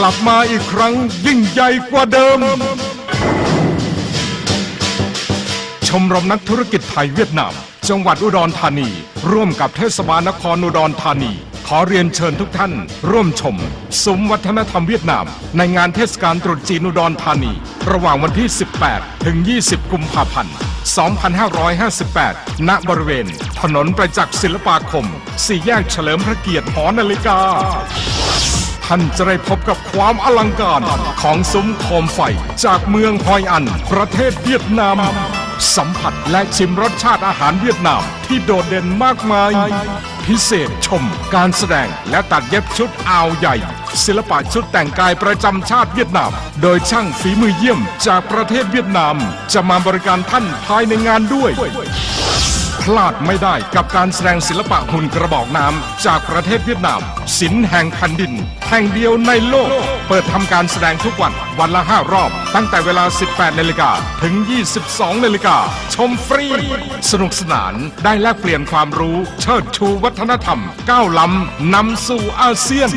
กลับมาอีกครั้งยิ่งใหญ่กว่าเดิม ชมรมนักธุรกิจไทยเวียดนาม จังหวัดอุดรธานี ร่วมกับเทศบาลนครอุดรธานี ขอเรียนเชิญทุกท่าน ร่วมชมซุ้มวัฒนธรรมเวียดนาม ในงานเทศกาลตรุษจีนอุดรธานี ระหว่างวันที่ 18 ถึง 20 กุมภาพันธ์ 2558 ณ บริเวณ ถนนประจักษ์ศิลปาคม สี่แยกเฉลิมพระเกียรติหอนาฬิกา ท่านจะได้พบกับความอลังการของซุ้มโคมไฟ จากเมืองฮอยอัน ประเทศเวียดนาม สัมผัสและชิมรสชาติอาหารเวียดนามที่โดดเด่นมากมาย พิเศษชมการแสดงและตัดเย็บชุดอาวใหญ่ ศิลปะชุดแต่งกายประจำชาติเวียดนาม โดยช่างฝีมือเยี่ยมจากประเทศเวียดนาม จะมาบริการท่านภายในงานด้วย ลาดไม่ได้กับการแสดงศิลปะหุ่นกระบอกน้ำจากประเทศเวียดนามศิลป์แห่งแผ่นดิน แห่งเดียวในโลก เปิดทำการแสดงทุกวันวันละ 5 รอบ ตั้งแต่เวลา 18นาฬิกาถึง 22นาฬิกาชมฟรี สนุกสนานได้แลกเปลี่ยนความรู้ เชิดชูวัฒนธรรม ก้าวล้ำนำสู่อาเซียน